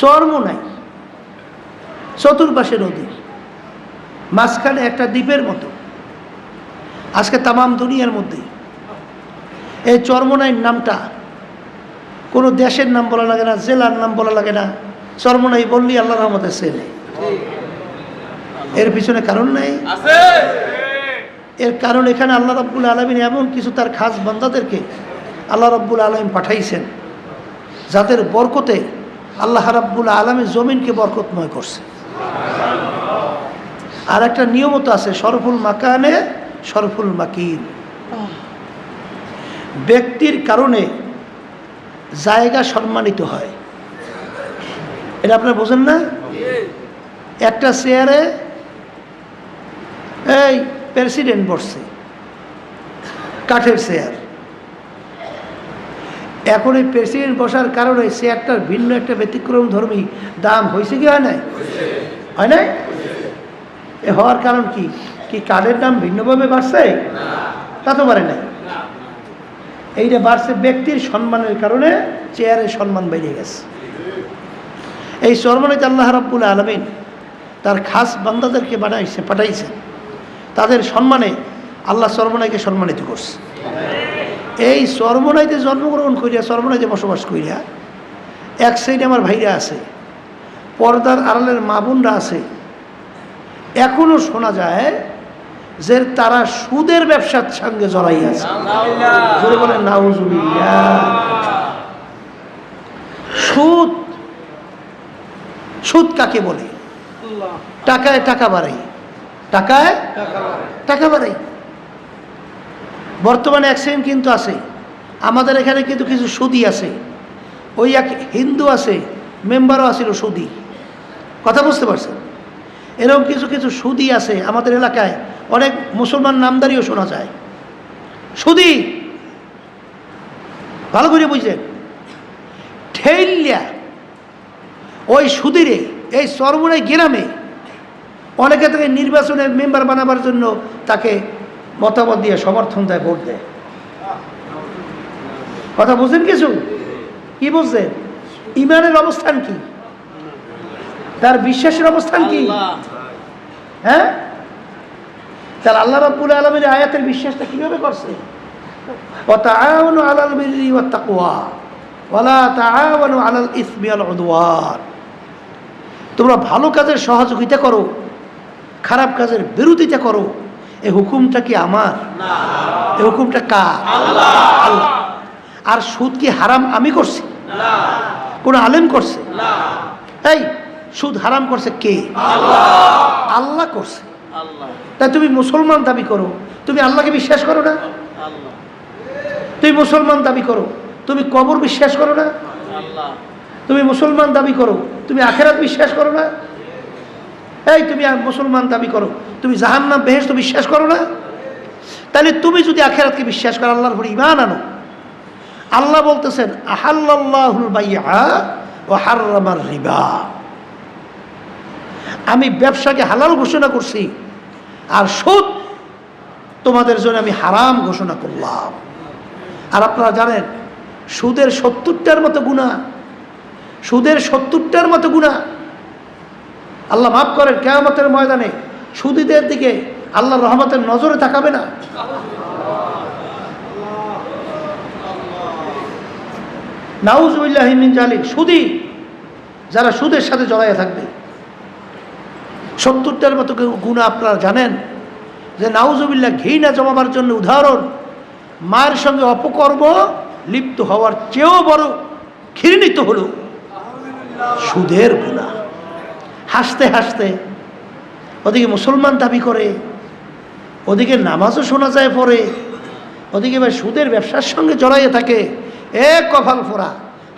চর্ম নাই। চতুর্পাশে নদী। মাঝখানে একটা দ্বীপের মতো। আজকে তামাম দুনিয়ার মধ্যে এই চর্মনাইর নামটা কোনো দেশের নাম বলা লাগে না জেলার নাম বলা লাগে না। চর্মনাই বললি আল্লাহ রহমতের ছেলে এর পিছনে কারণ নাই। এর কারণ এখানে আল্লাহ রব্বুল আলমিন এমন কিছু তার খাস বান্দাদেরকে আল্লাহ রব্বুল আলমিন পাঠাইছেন যাদের বরকতে আল্লাহ রাব্বুল আলমী জমিনকে বরকতময় করছে। আর একটা নিয়মত আছে সরফুল মাকানে সরফুল মাকিন। ব্যক্তির কারণে জায়গা সম্মানিত হয়। এটা আপনারা বোঝেন না? একটা চেয়ারে এই প্রেসিডেন্ট বসছে, কাঠের চেয়ার। এখন এই প্রেসিডেন্ট বসার কারণে সে একটা ভিন্ন একটা ব্যতিক্রম ধর্মী দাম হয়েছে কি, হয় নাই? হয় নাই? এ হওয়ার কারণ কি? কি কাঠের দাম ভিন্নভাবে বাড়ছে? তা তো পারে নাই। এইটা বাড়ছে ব্যক্তির সম্মানের কারণে চেয়ারের সম্মান বেড়ে গেছে। এই চরমনাইতে আল্লাহ রাব্বুল আলমিন তার খাস বান্দাদেরকে বানাইছে, পাঠাইছে। তাদের সম্মানে আল্লাহ চরমনাইকে সম্মানিত করছে। এই চরমনাইতে জন্মগ্রহণ করিয়া চরমনাইতে বসবাস করিয়া এক সাইডে আমার ভাইরা আছে পর্দার আড়ালের মা বোনরা আছে। এখনও শোনা যায় যে তারা সুদের ব্যবসার সঙ্গে জড়াই আছে জোরে বলে সুদ সুদ কাকে বলে? টাকায় টাকা বাড়াই। টাকায় টাকা বাড়াই। বর্তমানে অ্যাক্সিডেন্ট কিন্তু আছে। আমাদের এখানে কিন্তু কিছু সুদি আছে। ওই এক হিন্দু আছে, মেম্বারও আছিল সুদি। কথা বুঝতে পারছেন? এরকম কিছু কিছু সুদি আছে আমাদের এলাকায়। অনেক মুসলমান নামদারিও শোনা যায়। সুদি! ভালো করে বুঝলেন। ঠেইলিয়া! ওই সুদিরে, এই সর্বনাই গ্রামে অনেকে তাকে নির্বাচনের মেম্বার বানাবার জন্য তাকে মতামত দিয়ে সমর্থন দেয় ভোট দেয়। কথা বুঝলেন কিছু? কি বুঝলেন ইমানের অবস্থান কি? তার বিশ্বাসের অবস্থান কি? হ্যাঁ? তাহলে আল্লাহ রাবুল আলমের আয়াতের বিশ্বাসটা কীভাবে করছে? তোমরা ভালো কাজের সহযোগিতা করো খারাপ কাজের বিরোধিতা করো। এই হুকুমটা কি আমার? এই হুকুমটা কার? আল্লাহ। আর সুদ কি হারাম আমি করছি? কোন আলেম করছে? এই, সুদ হারাম করছে কে? আল্লাহ। করছে। তাই তুমি মুসলমান দাবি করো। তুমি আল্লাহকে বিশ্বাস করো না? তুমি মুসলমান দাবি করো। তুমি কবর বিশ্বাস করো না? তুমি মুসলমান দাবি করো। তুমি আখেরাত বিশ্বাস করো না? এই, তুমি মুসলমান দাবি করো। তুমি জাহান্নাম তো বিশ্বাস করো না? তাহলে তুমি যদি আখেরাতকে বিশ্বাস করো, আল্লাহর উপর ইমান আনো। আল্লাহ বলতেছেন আহাল্লাহুল ও হার্রামার রিবা। আমি ব্যবসাকে হালাল ঘোষণা করছি, আর সুদ তোমাদের জন্য আমি হারাম ঘোষণা করলাম। আর আপনারা জানেন, সুদের সত্তরটার মতো গুণা সুদের সত্তরটার মতো গুণা আল্লাহ মাফ করেন, কেয়ামতের ময়দানে সুদীদের দিকে আল্লাহ রহমতের নজরে তাকাবে না। নাউজুবিল্লাহিমিন জালিক, সুদি যারা সুদের সাথে জড়াইয়া থাকবে। সত্তরটার মতো গুণা আপনারা জানেন? যে নাউজুবিল্লাহ ঘি না জমাবার জন্য উদাহরণ, মায়ের সঙ্গে অপকর্ম লিপ্ত হওয়ার চেয়েও বড় ঘৃণিত হলো সুদের হাসতে হাসতে, ওদিকে মুসলমান দাবি করে, ওদিকে নামাজও শোনা যায় পরে, ওদিকে এবার সুদের ব্যবসার সঙ্গে জড়াইয়ে থাকে এ কফাল ফোরা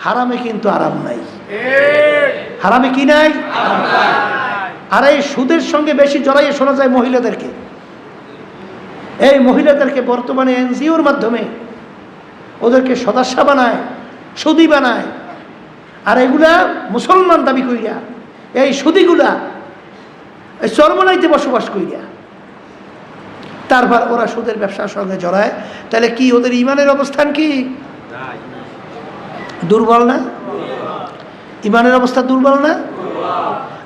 হারামে কিন্তু আরাম নাই। হারামে কি নাই? আর এই সুদের সঙ্গে বেশি জড়াইয়ে শোনা যায় মহিলাদেরকে। এই মহিলাদেরকে বর্তমানে এনজিওর মাধ্যমে ওদেরকে সদস্য বানায়, সুদি বানায়, আর এগুলা মুসলমান দাবি কইরা এই সুদিগুলা, এই চরমনাইতে বসবাস করিয়া তারপর ওরা সুদের ব্যবসার সঙ্গে জড়ায়। তাহলে কি ওদের ইমানের অবস্থান কি? দুর্বল না? ইমানের অবস্থা দুর্বল না?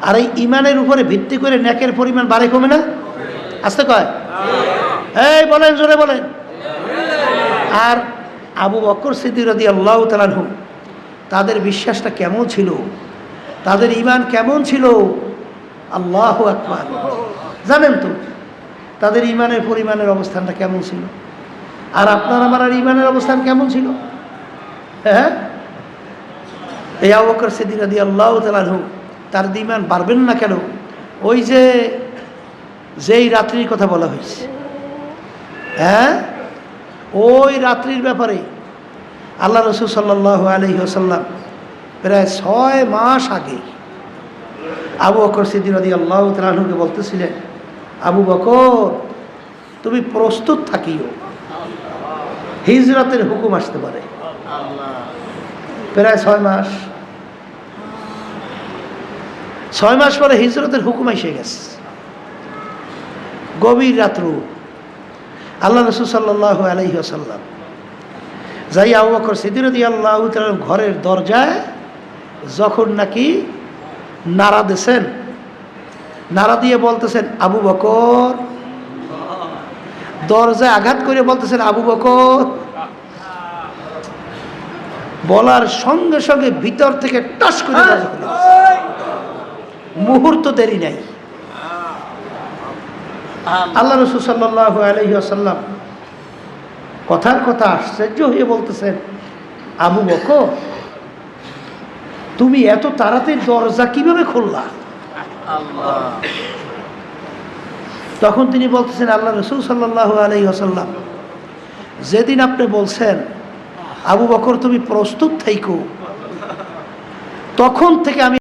আর এই ইমানের উপরে ভিত্তি করে ন্যাকের পরিমাণ বাড়ে কমে না? আসতে কয়? এই বলেন, জোরে বলেন। আর আবু বকর সিদ্দিরদি আল্লাহ তালানহু তাদের বিশ্বাসটা কেমন ছিল? তাদের ইমান কেমন ছিল? আল্লাহ আকবার। জানেন তো, তাদের ইমানের পরিমাণের অবস্থানটা কেমন ছিল? আর আপনার আমার আর ইমানের অবস্থান কেমন ছিল? হ্যাঁ? এই আবু বকর সিদ্দিরদি আল্লাহ তালানহু তার ইমান পারবেন না কেন? ওই যে, যেই রাত্রির কথা বলা হয়েছে। হ্যাঁ? ওই রাত্রির ব্যাপারে আল্লাহ রসুল সাল্লাহ আলহি প্রায় ছয় মাস আগে আবু বকর সিদ্দিন আদি আল্লাহ তালুকে বলতেছিলেন, আবু বকর, তুমি প্রস্তুত থাকিও। হিজরতের হুকুম আসতে পারে। প্রায় ছয় মাস। ছয় মাস পরে হিজরতের হুকুম এসে গেছে। গভীর রাত্র। আল্লাহ রসুল সাল্লাহ যাই আবু বকর সিদ্দিরদি আল্লাহ ঘরের দরজায় যখন নাকি নাড়া দিয়েছেন নাড়া দিয়ে বলতেছেন আবু বকর। দরজায় আঘাত করে বলতেছেন আবু বকর। বলার সঙ্গে সঙ্গে ভিতর থেকে টাস করে গেছে। মুহূর্ত দেরি নাই। আল্লাহ। রসুল সাল্লাহ আলহি আসাল্লাম কথার কথা আশ্চর্য হয়ে বলতেছেন আবু বকর? তুমি এত তাড়াতাড়ি দরজা কীভাবে খুললা? তখন তিনি বলতেছেন, আল্লাহ রসুল সাল্লাহ আলাই আসাল্লাম যেদিন আপনি বলছেন, আবু বকর তুমি প্রস্তুত থাইকো, তখন থেকে আমি